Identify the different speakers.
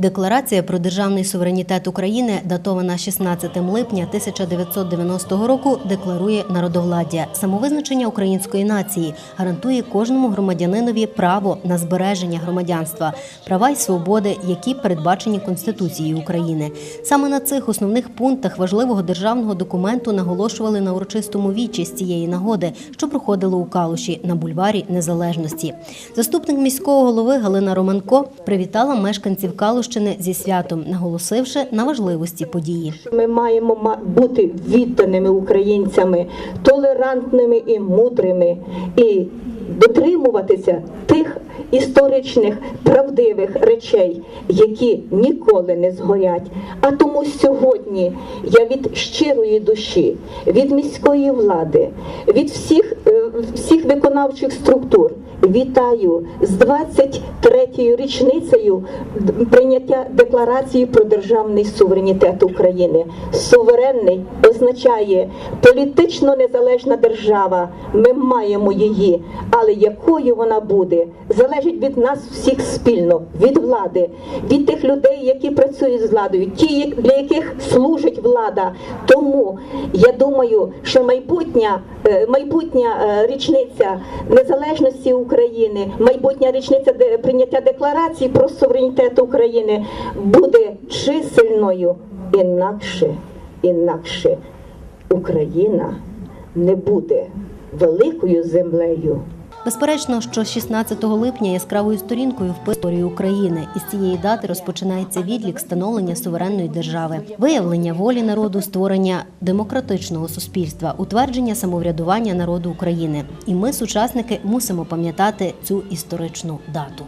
Speaker 1: Декларація про державний суверенітет України, датована 16 липня 1990 року, декларує народовладдя, самовизначення української нації, гарантує кожному громадянинові право на збереження громадянства, права й свободи, які передбачені Конституцією України. Саме на цих основних пунктах важливого державного документу наголошували на урочистому вічі з цієї нагоди, що проходило у Калуші на бульварі Незалежності. Заступник міського голови Галина Романко привітала мешканців Калущини зі святом, наголосивши на важливості події.
Speaker 2: Ми маємо ма- бути відданими українцями, толерантними і мудрими, і дотримуватися тих історичних правдивих речей, які ніколи не згорять. А тому сьогодні я від щирої душі, від міської влади, від всіх, е, всіх виконавчих структур вітаю з 23-ю річницею прийняття декларації про державний суверенітет України. Суверенний означає політично незалежна держава. Ми маємо її, але якою вона буде, залежить від нас всіх спільно, від влади, від тих людей, які працюють з владою, ті, для яких служить влада. Тому я думаю, що майбутня, е, майбутня е, річниця незалежності України, майбутня річниця де- прийняття декларації про суверенітет України буде чисельною. Інакше, інакше Україна не буде великою землею.
Speaker 1: Безперечно, що 16 липня яскравою сторінкою в історії України із цієї дати розпочинається відлік становлення суверенної держави, виявлення волі народу, створення демократичного суспільства, утвердження самоврядування народу України. І ми, сучасники, мусимо пам'ятати цю історичну дату.